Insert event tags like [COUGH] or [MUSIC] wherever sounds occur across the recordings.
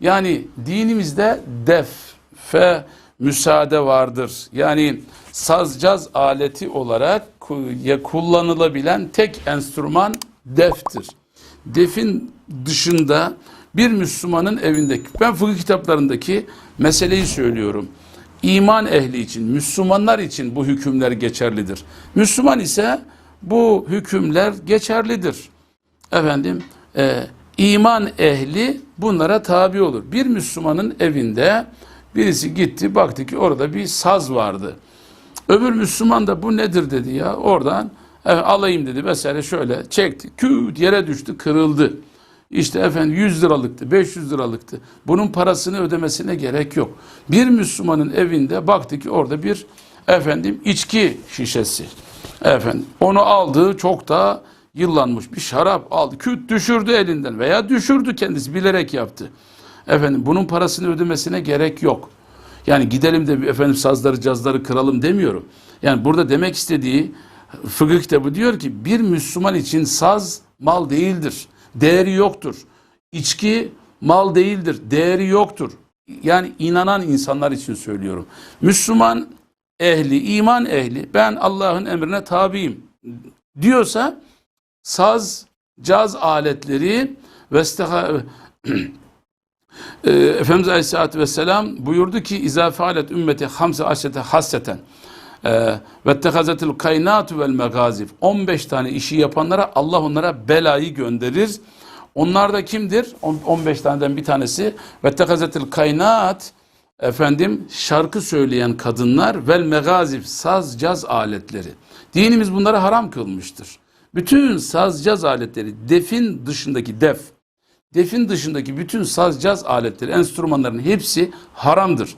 Yani dinimizde def, fe, müsaade vardır. Yani sazcaz aleti olarak kullanılabilen tek enstrüman deftir. Defin dışında bir Müslümanın evindeki, ben fıkıh kitaplarındaki meseleyi söylüyorum. İman ehli için, Müslümanlar için bu hükümler geçerlidir. Müslüman ise bu hükümler geçerlidir. Efendim, e, iman ehli bunlara tabi olur. Bir Müslümanın evinde birisi gitti, baktı ki orada bir saz vardı. Öbür Müslüman da bu nedir dedi ya. Oradan evet, alayım dedi vesaire şöyle çekti. Küt yere düştü kırıldı. İşte efendim 100 liralıktı, 500 liralıktı. Bunun parasını ödemesine gerek yok. Bir Müslümanın evinde baktı ki orada bir efendim içki şişesi. Efendim onu aldı çok da yıllanmış bir şarap aldı. Küt düşürdü elinden veya düşürdü kendisi bilerek yaptı. Efendim bunun parasını ödemesine gerek yok. Yani gidelim de efendim sazları cazları kıralım demiyorum. Yani burada demek istediği fıkıh kitabı diyor ki bir Müslüman için saz mal değildir. Değeri yoktur. İçki mal değildir. Değeri yoktur. Yani inanan insanlar için söylüyorum. Müslüman ehli, iman ehli ben Allah'ın emrine tabiyim diyorsa saz, caz aletleri ve [CLEARS THROAT] e, Efendimiz Aleyhisselatü Vesselam buyurdu ki fealet ümmeti hamse aşrete hasseten e, ve tehazetil kaynatu vel megazif 15 tane işi yapanlara Allah onlara belayı gönderir. Onlar da kimdir? On- 15 taneden bir tanesi ve tehazetil kaynat efendim şarkı söyleyen kadınlar vel megazif saz caz aletleri. Dinimiz bunları haram kılmıştır. Bütün saz caz aletleri defin dışındaki def Defin dışındaki bütün saz caz aletleri, enstrümanların hepsi haramdır.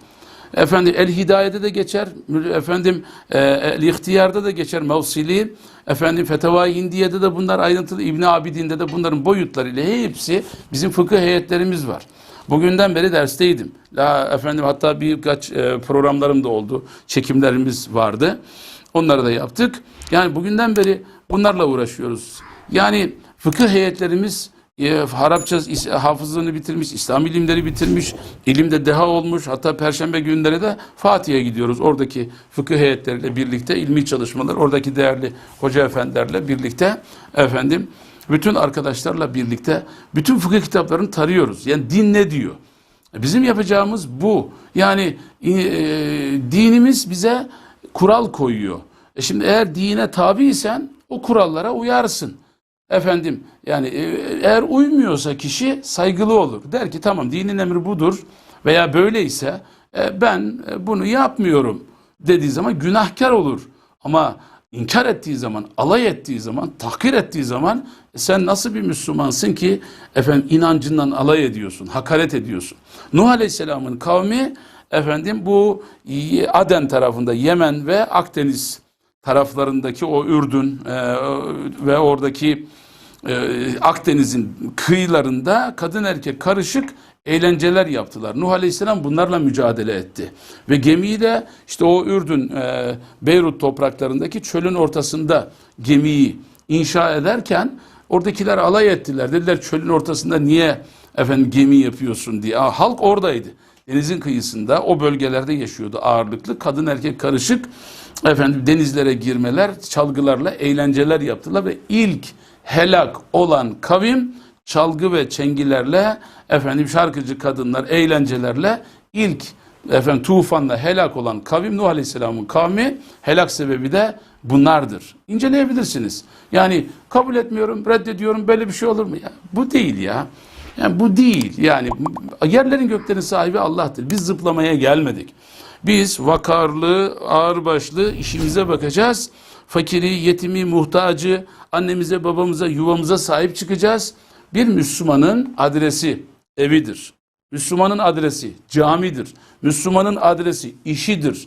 Efendim el hidayede de geçer, efendim e, el ihtiyarda da geçer mevsili, efendim fetavai hindiyede de bunlar ayrıntılı, İbn Abidin'de de bunların boyutlarıyla hepsi bizim fıkıh heyetlerimiz var. Bugünden beri dersteydim. La, efendim hatta birkaç e, programlarım da oldu, çekimlerimiz vardı. Onları da yaptık. Yani bugünden beri bunlarla uğraşıyoruz. Yani fıkıh heyetlerimiz e, Arapça hafızlığını bitirmiş, İslam ilimleri bitirmiş, ilimde deha olmuş. Hatta Perşembe günleri de Fatih'e gidiyoruz. Oradaki fıkıh heyetleriyle birlikte ilmi çalışmalar, oradaki değerli hoca efendilerle birlikte efendim bütün arkadaşlarla birlikte bütün fıkıh kitaplarını tarıyoruz. Yani din ne diyor? Bizim yapacağımız bu. Yani e, dinimiz bize kural koyuyor. E şimdi eğer dine tabiysen o kurallara uyarsın. Efendim yani e, eğer uymuyorsa kişi saygılı olur. Der ki tamam dinin emri budur veya böyleyse e, ben e, bunu yapmıyorum dediği zaman günahkar olur. Ama inkar ettiği zaman, alay ettiği zaman, tahkir ettiği zaman e, sen nasıl bir Müslümansın ki efendim inancından alay ediyorsun, hakaret ediyorsun. Nuh Aleyhisselam'ın kavmi efendim bu Aden tarafında Yemen ve Akdeniz taraflarındaki o Ürdün e, ve oradaki e, Akdeniz'in kıyılarında kadın erkek karışık eğlenceler yaptılar. Nuh Aleyhisselam bunlarla mücadele etti. Ve gemiyi de işte o Ürdün, e, Beyrut topraklarındaki çölün ortasında gemiyi inşa ederken oradakiler alay ettiler. Dediler çölün ortasında niye efendim gemi yapıyorsun diye. Aa, halk oradaydı. Denizin kıyısında o bölgelerde yaşıyordu ağırlıklı. Kadın erkek karışık efendim denizlere girmeler, çalgılarla eğlenceler yaptılar ve ilk helak olan kavim çalgı ve çengilerle efendim şarkıcı kadınlar eğlencelerle ilk efendim tufanla helak olan kavim Nuh Aleyhisselam'ın kavmi helak sebebi de bunlardır. İnceleyebilirsiniz. Yani kabul etmiyorum, reddediyorum böyle bir şey olur mu ya? Bu değil ya. Yani bu değil. Yani yerlerin göklerin sahibi Allah'tır. Biz zıplamaya gelmedik. Biz vakarlı, ağırbaşlı işimize bakacağız. Fakiri, yetimi, muhtacı, annemize, babamıza, yuvamıza sahip çıkacağız. Bir Müslümanın adresi evidir. Müslümanın adresi camidir. Müslümanın adresi işidir.